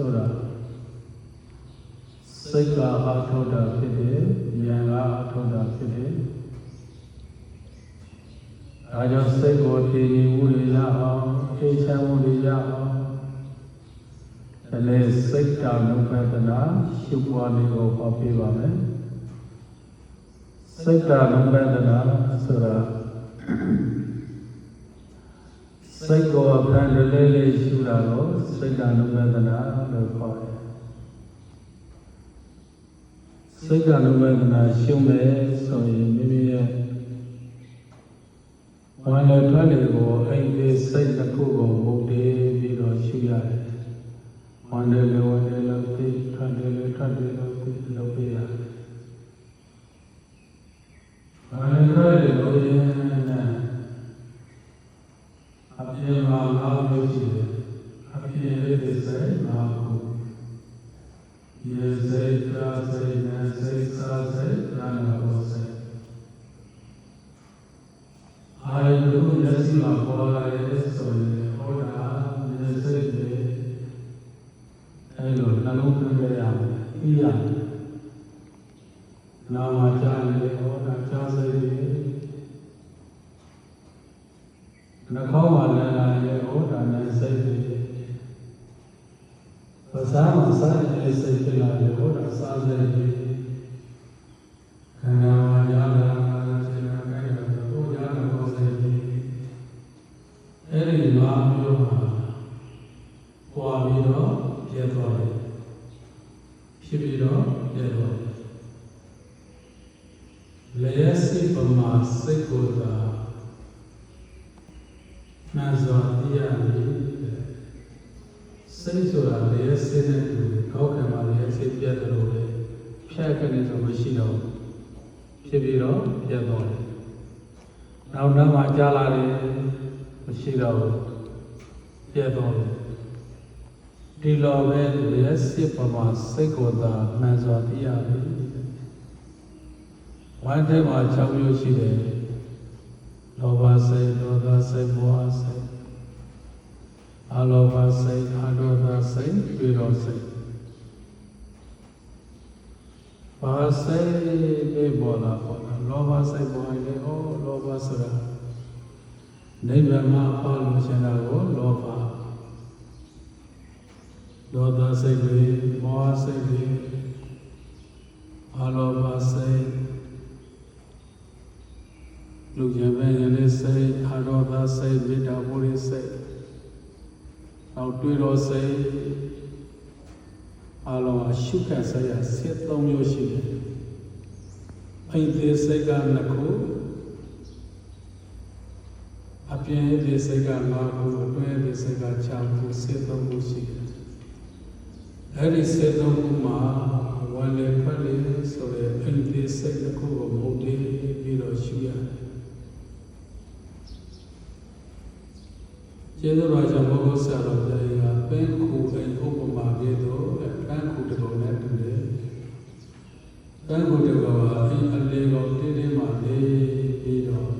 ဆိုတာစိတ်ကအထောက်တာဖြစ်တယ်ဉာဏ်ကအထောက်တာဖြစ်တယ်ဒါကြောင့်စိတ်ကိုတည်ငြိမ်မှုတွေရအောင်အေးချမ်းမှုတွေရအောင်ဒါလည်းစိတ်တာနုပဒနာရှုပွားလေးကိုဟောပြပါမယ်စိတ်တာနုပဒနာဆိုတာစိတ်ကိုအဖန်တလဲလေးရှု တာကိုစိတ်တာနုပဒနာလို့ခေါ်တယ်စိတ်ကနုပဒနာရှုမယ်ဆိုရင်မိမိရဲ့ဝမ်းလည်းထွက်လေကိုအဲ့ဒီစိတ်တစ်ခုကိုမုတ်တည်ပြီးတော့ရှုရတယ်ဝမ်းလည်းလည်းဝမ်းလည်းလည်းသိထွက်လည်းလည်းထွက်လည်းလည်းသိလုပ်ပြရတယ်ဝမ်းလည်းထွက်လေလို့ရင်အပြေမှာငါလို့ရှိတယ်အပြေလေးတွေစိတ်ငါကိုရေစိတ်ပြ စိတ်နဲ့စိတ်စားစိတ်နာနာစိတ်အာယုမျက်စိမှာပေါ်လာတဲ့ဆိုရင်ဟောတာမျက်စိတွေအဲလိုနှလုံးသွင်းကြရမယ်ပြီးရတယ်နာမကြားနေဟောတာကြားစိတ်တွေနှာခေါင်းမှာလည်းလာရဲ့ဟောတာနဲ့စိတ်တွေပါး စပ်မှာစားတဲ့စိတ်တွေလာရဲ့ဟောတာစားစိတ်တွေခန္ဓာမှာကြားလာစေနာကိုင်းတာဟောကြားတာဟောစိတ်တွေအဲ့ဒီငါမျိုးဟာပွားပြီးတော့ပြတ်သွားတယ်ဖြစ်ပြီးတော့ပြတ်သွားတယ်လျက်စိပမာစိတ်ကိုသာမှန်စွာသိရမည် စိတ်ဆိုတာလျက်စိနဲ့တူကောက်ခံမှာလျက်စိပြတ်တယ်လို့လေဖြတ်ကနေဆိုမရှိတော့ဖြစ်ပြီးတော့ပြတ်သွားတယ်နောက်နောက်မှကြားလာတယ်မရှိတော့ဘူးပြတ်သွားတယ်ဒီလိုပဲလျက်စိပမာစိတ်ကိုသာမှန်စွာသိရမည်ဝမ်းထဲမှာ6မျိုးရှိတယ်လောဘစိတ်ဒေါသစိတ်မောဟစိတ်အလောဘစိတ်အဒေါသ စိတ်တွေ့တော်စိတ်ဘာစိတ်တွေပေါ်လာပေါ်လာလောဘစိတ်ပေါ်ရင်လေဩလောဘဆိုတာနိဗ္ဗာန်မှာပါလို့ရှင်တာကိုလောဘဒေါသစိတ်တွေမောဟစိတ်တွေအလောဘစိတ်လူကျင်ပဲရလေးစိတ်အာရောသစိတ်မေတ္တာပိုရိစိတ် နောက်တွေ့တော်စိတ်အလုံးအရှုခတ်စိတ်ရစစ်သုံးမျိုးရှိတယ်အိမ်သေးစိတ်ကနှစ်ခုအပြင်းသေးစိတ်က၅ခုအတွင်းသေးစိတ်က6ခုစစ်သုံးခုရှိတယ်အဲ့ဒီစစ်သုံးခုမှာဝါလေဖက်လေဆိုတဲ့အိမ်သေးစိတ်တစ်ခုကိုမုတ်တည်ပြီးတော့ရှုရတယ် ကျေးဇူးတော်ကြောင့်ဘုရားဆရာတော်ဘုရားကပင်ခုအိမ်ဥပမာပြည့်တော့ပန်းခုတကောင်နဲ့တူတယ်ပန်းခုတကောင်ကအိမ်အလေးကောင်တင်းတင်းမှလေးပြီးတော့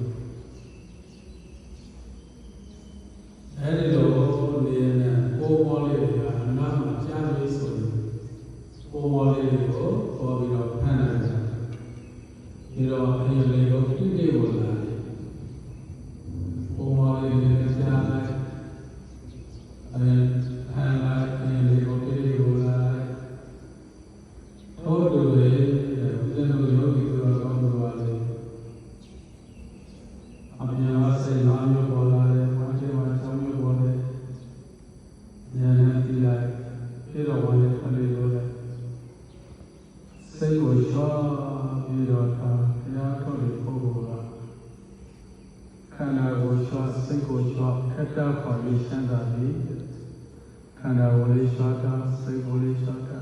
ကိုချောစိတ်ကိုချောခက်တာခေါ်ပြီးရှင်းတာပြီခန္ဓာကိုယ်လေးချောတာစိတ်ကိုယ်လေးချောတာ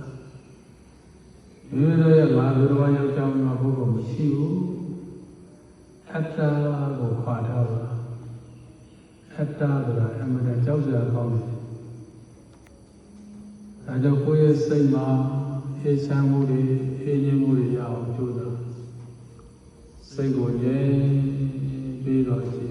ဒီလိုရဲ့ငါဘုရားရောက်ကြောင်းမှာဘုရားမရှိဘူးအတ္တကိုခွာထားပါအတ္တဆိုတာအမှန်တကြောက်စရာကောင်းတယ်ဒါကြောင့်ကိုယ့်ရဲ့စိတ်မှာအေးချမ်းမှုတွေအေးခြင်းမှုတွေရအောင်ကြိုးစားစိတ်ကိုငြိမ်ပြီးတော့ကြည်